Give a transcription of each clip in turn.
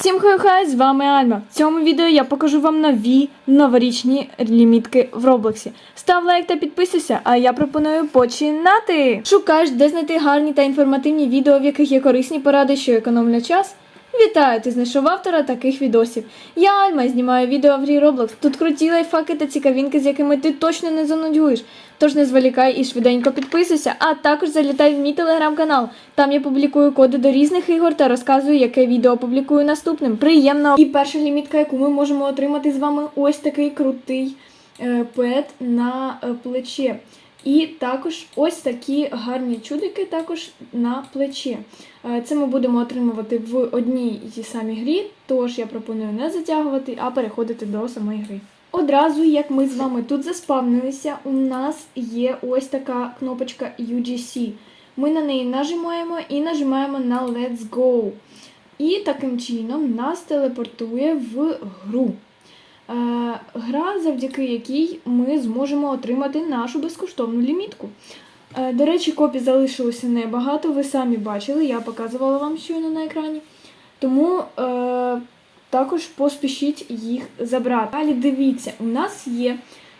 Всім хай-хай, з вами Альма. В цьому відео я покажу вам нові новорічні лімітки в Роблоксі. Став лайк та підписуйся, а я пропоную починати. Шукаєш, де знайти гарні та інформативні відео, в яких є корисні поради, що економлять час. Вітаю! Ти знайшов автора таких відосів. Я Альма знімаю відео в грі Roblox. Тут круті лайфхаки та цікавинки, з якими ти точно не занудюєш. Тож не зволікай і швиденько підписуйся, а також залітай в мій телеграм-канал. Там я публікую коди до різних ігор та розказую, яке відео публікую наступним. Приємно! І перша лімітка, яку ми можемо отримати з вами, ось такий крутий е, пет на е, плече. І також ось такі гарні чудики також на плече. Е, Це ми будемо отримувати в одній і самій грі, тож я пропоную не затягувати, а переходити до самої гри. Одразу, як ми з вами тут заспавнилися, у нас є ось така кнопочка UGC. Ми на неї нажимаємо і нажимаємо на Let's Go. І таким чином нас телепортує в гру. Е, Гра, завдяки якій ми зможемо отримати нашу безкоштовну лімітку. Е, До речі, копій залишилося небагато, ви самі бачили, я показувала вам щойно на екрані. Тому е, також поспішіть їх забрати. Далі дивіться, у нас є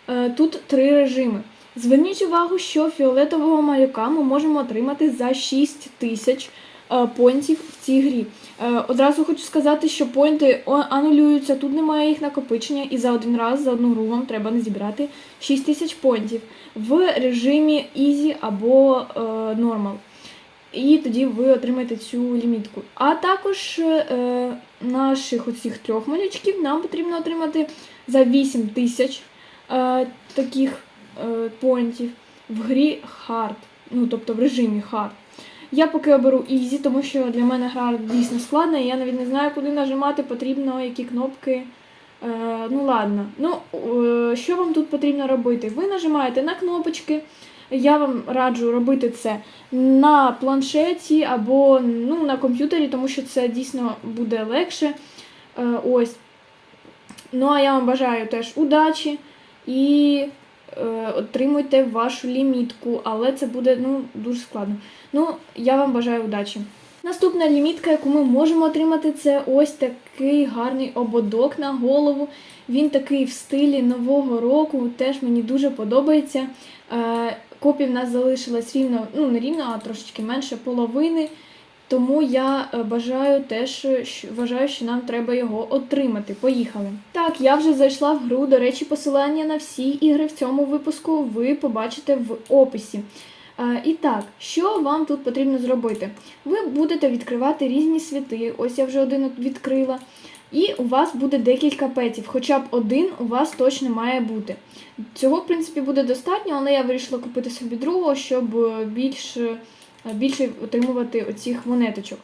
е, тут три режими. Зверніть увагу, що фіолетового малюка ми можемо отримати за 6 тисяч е, понтів в цій грі. Е, Одразу хочу сказати, що понти анулюються, тут немає їх накопичення, і за один раз, за одну гру вам треба не зібрати 6 тисяч понтів в режимі Easy або е, Normal. І тоді ви отримаєте цю лімітку. А також наших оцих трьох малючків нам потрібно отримати за 8 тисяч таких е, понтів в грі Hard, ну тобто в режимі Hard. Я поки оберу Easy, тому що для мене гра дійсно складна, і я навіть не знаю, куди нажимати, потрібно які кнопки. Е, ну ладно. Ну, е, що вам тут потрібно робити? Ви нажимаєте на кнопочки. Я вам раджу робити це на планшеті або ну, на комп'ютері, тому що це дійсно буде легше. Е, ось. Ну, а я вам бажаю теж удачі і отримуйте вашу лімітку, але це буде ну, дуже складно. Ну, я вам бажаю удачі. Наступна лімітка, яку ми можемо отримати, це ось такий гарний ободок на голову. Він такий в стилі нового року, теж мені дуже подобається. Е, Копій в нас залишилось рівно, ну не рівно, а трошечки менше половини. Тому я е, бажаю теж вважаю, що нам треба його отримати. Поїхали. Так, я вже зайшла в гру. До речі, посилання на всі ігри в цьому випуску ви побачите в описі. Е, І так, що вам тут потрібно зробити? Ви будете відкривати різні світи. Ось я вже один відкрила. І у вас буде декілька петів, хоча б один у вас точно має бути. Цього, в принципі, буде достатньо, але я вирішила купити собі другого, щоб е, більш, е, більше отримувати оцих монеточок.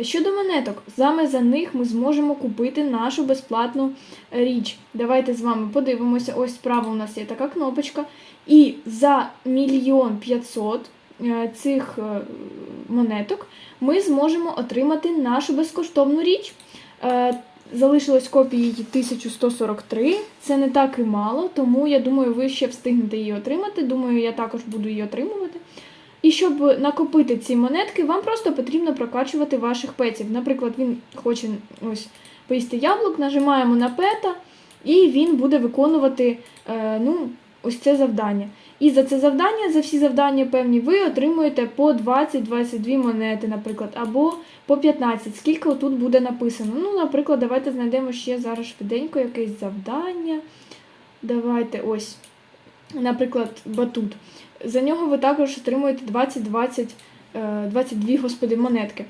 Щодо монеток, саме за них ми зможемо купити нашу безплатну е, річ. Давайте з вами подивимося. Ось справа у нас є така кнопочка. І за мільйон п'ятсот е, цих е, монеток ми зможемо отримати нашу безкоштовну річ. Е, Залишилось копії 1143. Це не так і мало, тому я думаю, ви ще встигнете її отримати. Думаю, я також буду її отримувати. І щоб накопити ці монетки, вам просто потрібно прокачувати ваших петів. Наприклад, він хоче ось поїсти яблук, нажимаємо на пета, і він буде виконувати е, ну, ось це завдання. І за це завдання, за всі завдання певні, ви отримуєте по 20-22 монети, наприклад, або по 15, скільки тут буде написано. Ну, наприклад, давайте знайдемо ще зараз швиденько якесь завдання. Давайте ось, наприклад, батут. За нього ви також отримуєте 20-20, е, 22 господи, монетки.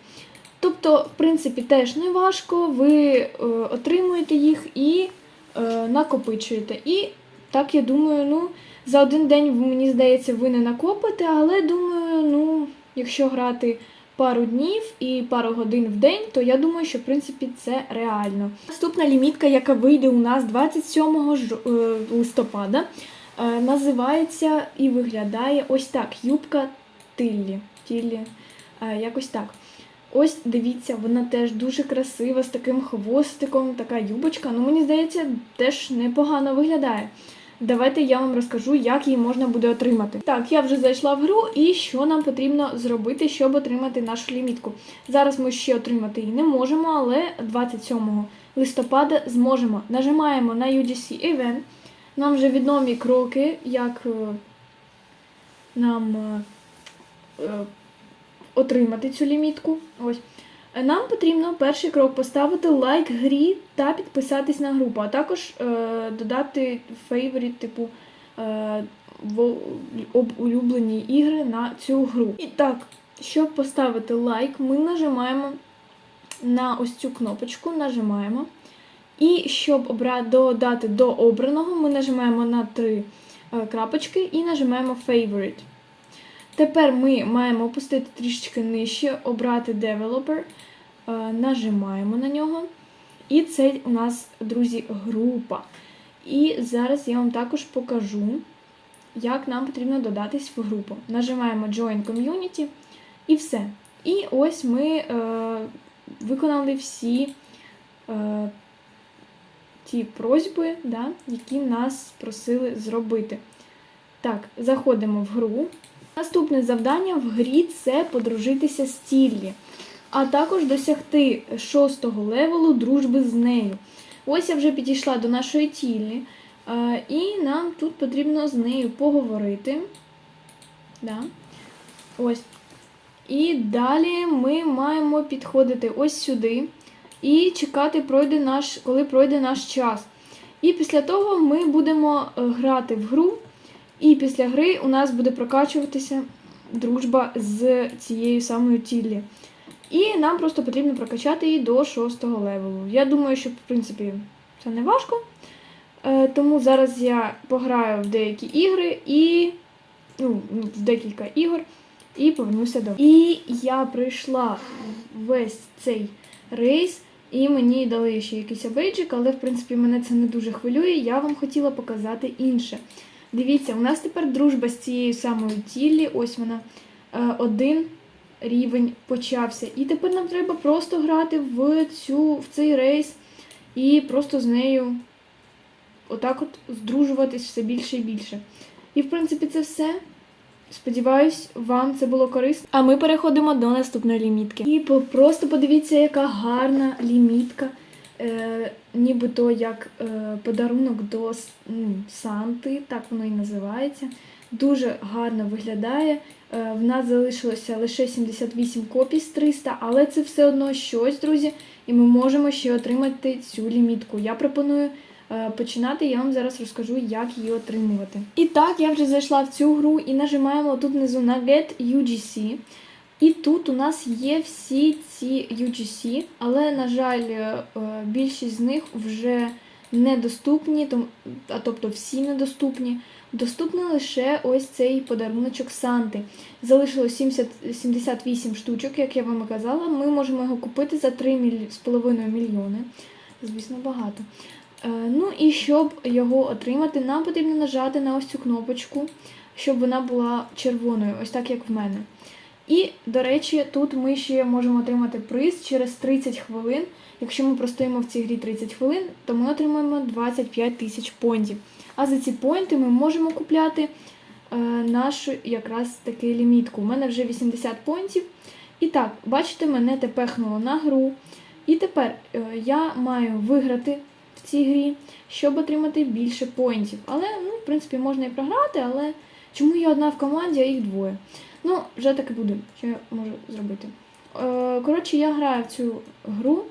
Тобто, в принципі, теж не важко, ви е, отримуєте їх і е, накопичуєте. І так, я думаю, ну, за один день, мені здається, ви не накопите, але думаю, ну, якщо грати пару днів і пару годин в день, то я думаю, що в принципі це реально. Наступна лімітка, яка вийде у нас 27 жо- е, листопада, е, називається і виглядає ось так: юбка Тиллі. Тиллі. Е, Якось так. Ось дивіться, вона теж дуже красива, з таким хвостиком, така юбочка. Ну, мені здається, теж непогано виглядає. Давайте я вам розкажу, як її можна буде отримати. Так, я вже зайшла в гру, і що нам потрібно зробити, щоб отримати нашу лімітку. Зараз ми ще отримати її не можемо, але 27 листопада зможемо. Нажимаємо на UGC Event. Нам вже відомі кроки, як е, нам е, е, отримати цю лімітку. Ось. Нам потрібно перший крок поставити лайк грі та підписатись на групу, а також е, додати фейворіт, типу е, об улюблені ігри на цю гру. І так, щоб поставити лайк, ми нажимаємо на ось цю кнопочку, нажимаємо. І щоб додати до обраного, ми нажимаємо на три е, крапочки і нажимаємо Favorite. Тепер ми маємо опустити трішечки нижче, обрати Developer, е, нажимаємо на нього. І це у нас, друзі, група. І зараз я вам також покажу, як нам потрібно додатись в групу. Нажимаємо Join Community і все. І ось ми е, виконали всі е, ті просьби, да, які нас просили зробити. Так, заходимо в гру. Наступне завдання в грі це подружитися з Тіллі, а також досягти шостого левелу дружби з нею. Ось я вже підійшла до нашої Тіллі, е, і нам тут потрібно з нею поговорити. Да. Ось. І далі ми маємо підходити ось сюди і чекати, пройде наш, коли пройде наш час. І після того ми будемо е, грати в гру. І після гри у нас буде прокачуватися дружба з цією самою Тіллі. І нам просто потрібно прокачати її до 6 левелу. Я думаю, що в принципі це не важко. Е, Тому зараз я пограю в деякі ігри і. Ну, в декілька ігор і повернуся до. І я пройшла весь цей рейс, і мені дали ще якийсь абейджик, але в принципі мене це не дуже хвилює. Я вам хотіла показати інше. Дивіться, у нас тепер дружба з цією самою тіллі. Ось вона е, один рівень почався. І тепер нам треба просто грати в цю, в цей рейс і просто з нею отак от здружуватись все більше і більше. І в принципі це все. Сподіваюсь, вам це було корисно. А ми переходимо до наступної лімітки. І просто подивіться, яка гарна лімітка. Е, нібито як е, подарунок до ну, Санти, так воно і називається. Дуже гарно виглядає. Е, в нас залишилося лише 78 копій з 300, але це все одно щось, друзі, і ми можемо ще отримати цю лімітку. Я пропоную починати, я вам зараз розкажу, як її отримувати. І так, я вже зайшла в цю гру і нажимаємо тут внизу на Get UGC. І тут у нас є всі ці UGC, але, на жаль, е, більшість з них вже недоступні, а тобто всі недоступні. Доступний лише ось цей подаруночок Санти. Залишилось 70, 78 штучок, як я вам і казала. Ми можемо його купити за 3,5 мільйони. Звісно, багато. Е, Ну і щоб його отримати, нам потрібно нажати на ось цю кнопочку, щоб вона була червоною, ось так як в мене. І, до речі, тут ми ще можемо отримати приз через 30 хвилин. Якщо ми простоїмо в цій грі 30 хвилин, то ми отримаємо 25 тисяч понтів. А за ці поінти ми можемо купляти е, нашу якраз таки лімітку. У мене вже 80 понтів. І так, бачите, мене тепехнуло на гру. І тепер е, я маю виграти цій грі, щоб отримати більше поінтів. Але, ну, в принципі, можна і програти, але чому я одна в команді, а їх двоє? Ну, вже так і буде, що я можу зробити. Е, коротше, я граю в цю гру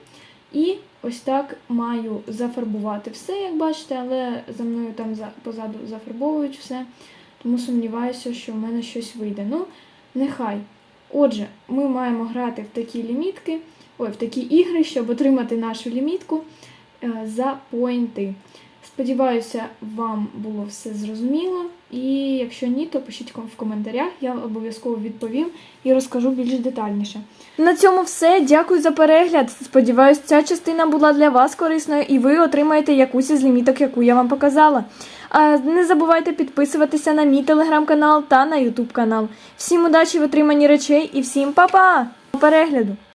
і ось так маю зафарбувати все, як бачите, але за мною там позаду зафарбовують все. Тому сумніваюся, що в мене щось вийде. Ну, нехай. Отже, ми маємо грати в такі лімітки, ой, в такі ігри, щоб отримати нашу лімітку за поінти. Сподіваюся, вам було все зрозуміло. І якщо ні, то пишіть в коментарях, я обов'язково відповім і розкажу більш детальніше. На цьому все. Дякую за перегляд. Сподіваюсь, ця частина була для вас корисною і ви отримаєте якусь із ліміток, яку я вам показала. А не забувайте підписуватися на мій телеграм-канал та на ютуб канал. Всім удачі в отриманні речей і всім па-па! Перегляду!